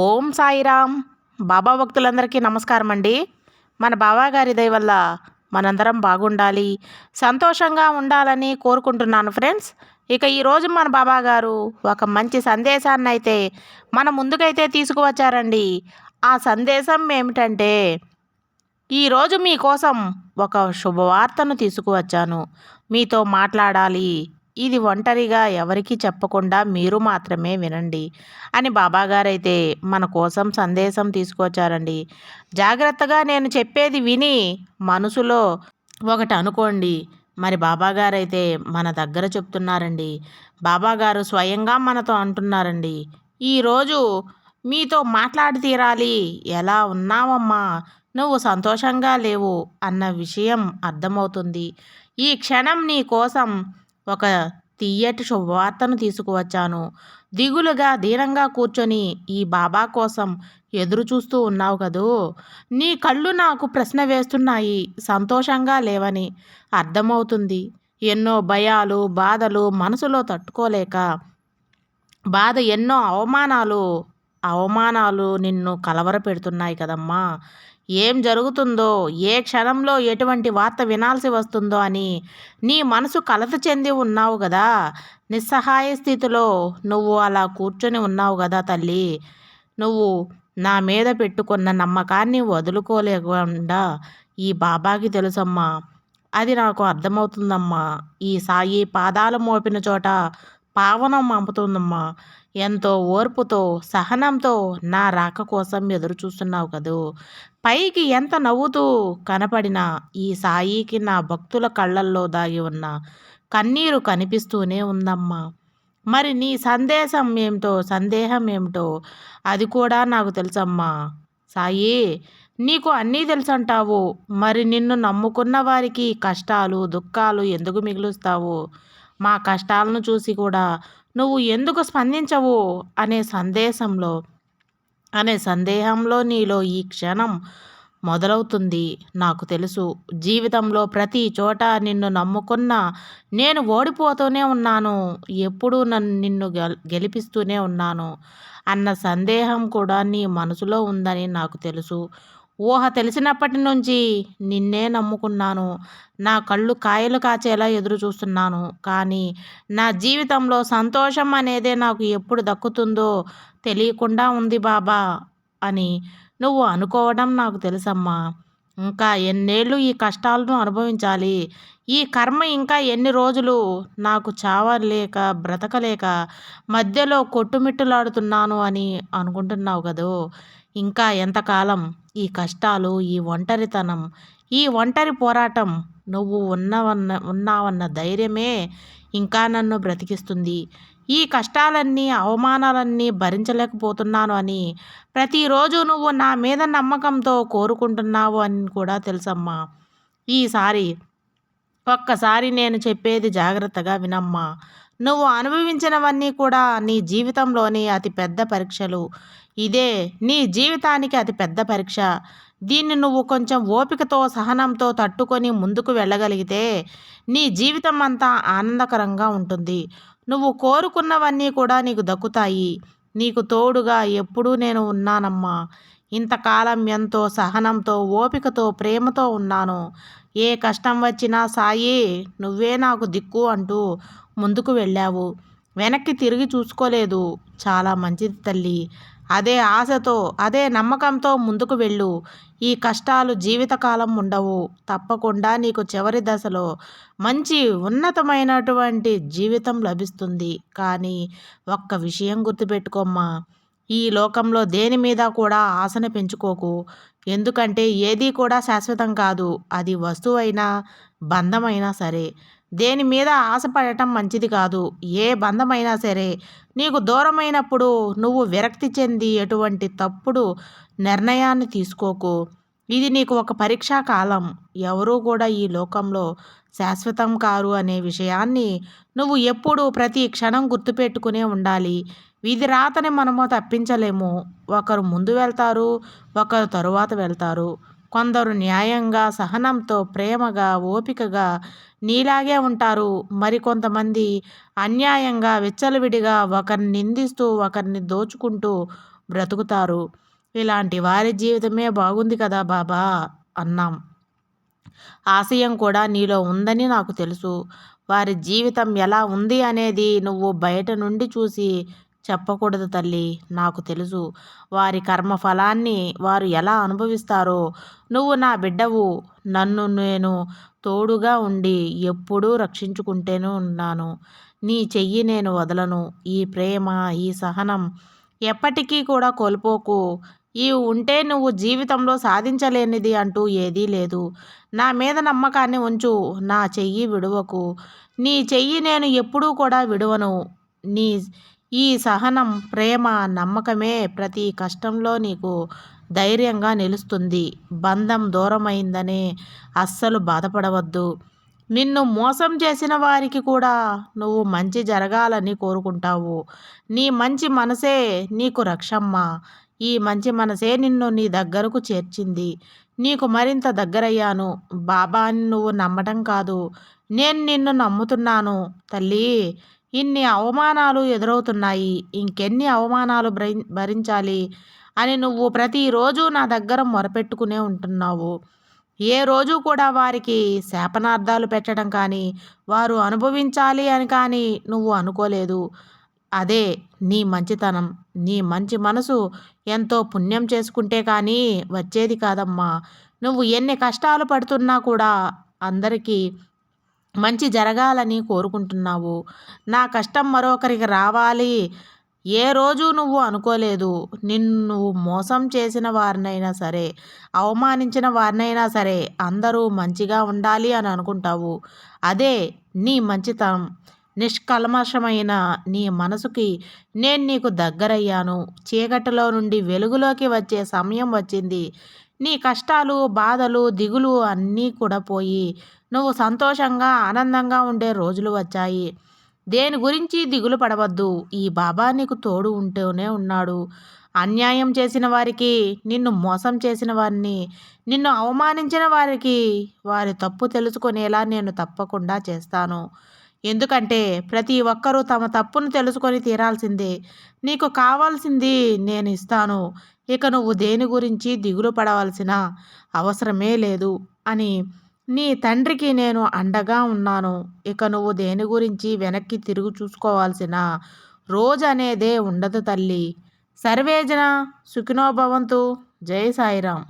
ఓం సాయిరామ్. బాబా భక్తులందరికీ నమస్కారం అండి మన బాబాగారి దయ వల్ల మనందరం బాగుండాలి సంతోషంగా ఉండాలని కోరుకుంటున్నాను ఫ్రెండ్స్. ఇక ఈరోజు మన బాబా గారు ఒక మంచి సందేశాన్ని అయితే మన ముందుకైతే తీసుకువచ్చారండి. ఆ సందేశం ఏమిటంటే ఈరోజు మీకోసం ఒక శుభవార్తను తీసుకువచ్చాను. మీతో మాట్లాడాలి ఇది ఒంటరిగా ఎవరికీ చెప్పకుండా మీరు మాత్రమే వినండి అని బాబాగారైతే మన కోసం సందేశం తీసుకొచ్చారండి. జాగ్రత్తగా నేను చెప్పేది విని మనసులో ఒకటి అనుకోండి. మరి బాబాగారైతే మన దగ్గర చెప్తున్నారండి. బాబాగారు స్వయంగా మనతో అంటున్నారండి. ఈరోజు మీతో మాట్లాడి తీరాలి. ఎలా ఉన్నావమ్మా? నువ్వు సంతోషంగా లేవు అన్న విషయం అర్థమవుతుంది. ఈ క్షణం నీ కోసం ఒక తీయటి శుభవార్తను తీసుకువచ్చాను. దిగులుగా ధీరంగా కూర్చొని ఈ బాబా కోసం ఎదురు చూస్తూ ఉన్నావు కదూ? నీ కళ్ళు నాకు ప్రశ్న వేస్తున్నాయి. సంతోషంగా లేవని అర్థమవుతుంది. ఎన్నో భయాలు బాధలు మనసులో తట్టుకోలేక. బాధ ఎన్నో అవమానాలు అవమానాలు నిన్ను కలవర పెడుతున్నాయి కదమ్మా. ఏం జరుగుతుందో ఏ క్షణంలో ఎటువంటి వార్త వినాల్సి వస్తుందో అని నీ మనసు కలత చెంది ఉన్నావు కదా నిస్సహాయ స్థితిలో నువ్వు అలా కూర్చొని ఉన్నావు కదా తల్లి. నువ్వు నా మీద పెట్టుకున్న నమ్మకాన్ని వదులుకోలేకుండా ఈ బాబాకి తెలుసమ్మా. అది నాకు అర్థమవుతుందమ్మా. ఈ సాయి పాదాలు మోపిన చోట పావనం పంపుతుందమ్మా ఎంతో ఓర్పుతో సహనంతో నా రాక కోసం ఎదురు చూస్తున్నావు కదూ. పైకి ఎంత నవ్వుతూ కనపడినా ఈ సాయికి నా భక్తుల కళ్ళల్లో దాగి ఉన్న కన్నీరు కనిపిస్తూనే ఉందమ్మా. మరి నీ సందేశం ఏమిటో సందేహం ఏమిటో అది కూడా నాకు తెలుసమ్మా. సాయి నీకు అన్నీ తెలుసంటావు. మరి నిన్ను నమ్ముకున్న వారికి కష్టాలు దుఃఖాలు ఎందుకు మిగులుస్తావు? మా కష్టాలను చూసి కూడా నువ్వు ఎందుకు స్పందించవు? అనే సందేశంలో అనే సందేహంలో నీలో ఈ క్షణం మొదలవుతుంది. నాకు తెలుసు జీవితంలో ప్రతి చోట నిన్ను నమ్ముకున్న నేను ఓడిపోతూనే ఉన్నాను ఎప్పుడూ నన్ను నిన్ను గెలిపిస్తూనే ఉన్నాను అన్న సందేహం కూడా నీ మనసులో ఉందని నాకు తెలుసు. ఊహ తెలిసినప్పటి నుంచి నిన్నే నమ్ముకున్నాను. నా కళ్ళు కాయలు కాచేలా ఎదురు చూస్తున్నాను. కానీ నా జీవితంలో సంతోషం అనేదే నాకు ఎప్పుడు దక్కుతుందో తెలియకుండా ఉంది బాబా అని నువ్వు అనుకోవడం నాకు తెలుసమ్మా. ఇంకా ఎన్నేళ్ళు ఈ కష్టాలను అనుభవించాలి. ఈ కర్మ ఇంకా ఎన్ని రోజులు? నాకు చావలేక బ్రతకలేక మధ్యలో కొట్టుమిట్టులాడుతున్నాను అని అనుకుంటున్నావు కదూ? ఇంకా ఎంతకాలం? ఈ కష్టాలు ఈ ఒంటరితనం ఈ ఒంటరి పోరాటం నువ్వు ఉన్నవన్న ఉన్నావన్న ధైర్యమే ఇంకా నన్ను బ్రతికిస్తుంది. ఈ కష్టాలన్నీ అవమానాలన్నీ భరించలేకపోతున్నాను అని ప్రతిరోజు నువ్వు నా మీద నమ్మకంతో కోరుకుంటున్నావు అని కూడా తెలుసమ్మా. ఈసారి ఒక్కసారి నేను చెప్పేది జాగ్రత్తగా వినమ్మా. నువ్వు అనుభవించినవన్నీ కూడా నీ జీవితంలోని అతి పెద్ద పరీక్షలు. ఇదే నీ జీవితానికి అతి పెద్ద పరీక్ష. దీన్ని నువ్వు కొంచెం ఓపికతో సహనంతో తట్టుకొని ముందుకు వెళ్ళగలిగితే నీ జీవితం అంతా ఆనందకరంగా ఉంటుంది. నువ్వు కోరుకున్నవన్నీ కూడా నీకు దక్కుతాయి. నీకు తోడుగా ఎప్పుడూ నేను ఉన్నానమ్మా. ఇంతకాలం ఎంతో సహనంతో ఓపికతో ప్రేమతో ఉన్నాను. ఏ కష్టం వచ్చినా సాయి నువ్వే నాకు దిక్కు అంటూ ముందుకు వెళ్ళావు. వెనక్కి తిరిగి చూసుకోలేదు. చాలా మంచిది తల్లి. అదే ఆశతో అదే నమ్మకంతో ముందుకు వెళ్ళు. ఈ కష్టాలు జీవితకాలం ఉండవు. తప్పకుండా నీకు చివరి దశలో మంచి ఉన్నతమైనటువంటి జీవితం లభిస్తుంది. కానీ ఒక్క విషయం గుర్తుపెట్టుకోమ్మా. ఈ లోకంలో దేని మీద కూడా ఆశను పెంచుకోకు. ఎందుకంటే ఏది కూడా శాశ్వతం కాదు. అది వస్తువైనా బంధమైనా సరే. దేని మీద ఆశపడటం మంచిది కాదు. ఏ బంధమైనా సరే. నీకు దూరమైనప్పుడు నువ్వు విరక్తి చెంది ఎటువంటి తప్పుడు నిర్ణయాన్ని తీసుకోకు. ఇది నీకు ఒక పరీక్షా కాలం. ఎవరూ కూడా ఈ లోకంలో శాశ్వతం కారు అనే విషయాన్ని నువ్వు ఎప్పుడూ ప్రతి క్షణం గుర్తుపెట్టుకునే ఉండాలి. వీధి రాతని మనము తప్పించలేము. ఒకరు ముందు వెళ్తారు ఒకరు తరువాత వెళ్తారు. కొందరు న్యాయంగా సహనంతో ప్రేమగా ఓపికగా నీలాగే ఉంటారు. మరికొంతమంది అన్యాయంగా విచ్చలవిడిగా ఒకరిని నిందిస్తూ ఒకరిని దోచుకుంటూ బ్రతుకుతారు. ఇలాంటి వారి జీవితమే బాగుంది కదా బాబా అన్నాం. ఆశయం కూడా నీలో ఉందని నాకు తెలుసు. వారి జీవితం ఎలా ఉంది అనేది నువ్వు బయట నుండి చూసి చెప్పకూడదు తల్లి. నాకు తెలుసు. వారి కర్మ ఫలాన్ని వారు ఎలా అనుభవిస్తారో. నువ్వు నా బిడ్డవు. నన్ను నేను తోడుగా ఉండి ఎప్పుడూ రక్షించుకుంటేనే ఉన్నాను. నీ చెయ్యి నేను వదలను. ఈ ప్రేమ ఈ సహనం ఎప్పటికీ కూడా కోల్పోకు. ఇవి ఉంటే నువ్వు జీవితంలో సాధించలేనిది అంటూ ఏదీ లేదు. నా మీద నమ్మకాన్ని ఉంచు. నా చెయ్యి విడువకు. నీ చెయ్యి నేను ఎప్పుడూ కూడా విడువను. నీ ఈ సహనం ప్రేమ నమ్మకమే ప్రతి కష్టంలో నీకు ధైర్యంగా నిలుస్తుంది. బంధం దూరమైందని అస్సలు బాధపడవద్దు. నిన్ను మోసం చేసిన వారికి కూడా నువ్వు మంచి జరగాలని కోరుకుంటావు. నీ మంచి మనసే నీకు రక్షమ్మ. ఈ మంచి మనసే నిన్ను నీ దగ్గరకు చేర్చింది. నీకు మరింత దగ్గరయ్యాను. బాబాని నువ్వు నమ్మటం కాదు. నేను నిన్ను నమ్ముతున్నాను. తల్లి ఇన్ని అవమానాలు ఎదురవుతున్నాయి. ఇంకెన్ని అవమానాలు భరించాలి? అని నువ్వు ప్రతిరోజు నా దగ్గర మొరపెట్టుకునే ఉంటున్నావు. ఏ రోజు కూడా వారికి శాపనార్థాలు పెట్టడం కానీ వారు అనుభవించాలి అని కానీ నువ్వు అనుకోలేదు. అదే నీ మంచితనం. నీ మంచి మనసు ఎంతో పుణ్యం చేసుకుంటే కానీ వచ్చేది కాదమ్మా. నువ్వు ఎన్ని కష్టాలు పడుతున్నా కూడా అందరికీ మంచి జరగాలని కోరుకుంటున్నావు. నా కష్టం మరొకరికి రావాలి. ఏ రోజు నువ్వు అనుకోలేదు. నిన్ను మోసం చేసిన వారినైనా సరే అవమానించిన వారినైనా సరే అందరూ మంచిగా ఉండాలి అని అనుకుంటావు. అదే నీ మంచితనం. నిష్కల్మషమైన నీ మనసుకి నేను నీకు దగ్గరయ్యాను. చీకటిలో నుండి వెలుగులోకి వచ్చే సమయం వచ్చింది. నీ కష్టాలు బాధలు దిగులు అన్నీ కూడా పోయి నువ్వు సంతోషంగా ఆనందంగా ఉండే రోజులు వచ్చాయి. దేని గురించి దిగులు పడవద్దు. ఈ బాబా నీకు తోడు ఉంటూనే ఉన్నాడు. అన్యాయం చేసిన వారికి నిన్ను మోసం చేసిన వారిని నిన్ను అవమానించిన వారికి వారి తప్పు తెలుసుకునేలా నేను తప్పకుండా చేస్తాను. ఎందుకంటే ప్రతి ఒక్కరూ తమ తప్పును తెలుసుకొని తీరాల్సిందే. నీకు కావాల్సింది నేను ఇస్తాను. ఇక నువ్వు దేని గురించి దిగులు పడవలసిన అవసరమే లేదు అని నీ తండ్రికి నేను అండగా ఉన్నాను. ఇక నువ్వు దేని గురించి వెనక్కి తిరుగు చూసుకోవాల్సిన రోజు అనేదే ఉండదు తల్లి. సర్వేజన సుఖినోభవంతు జై సాయిరాం.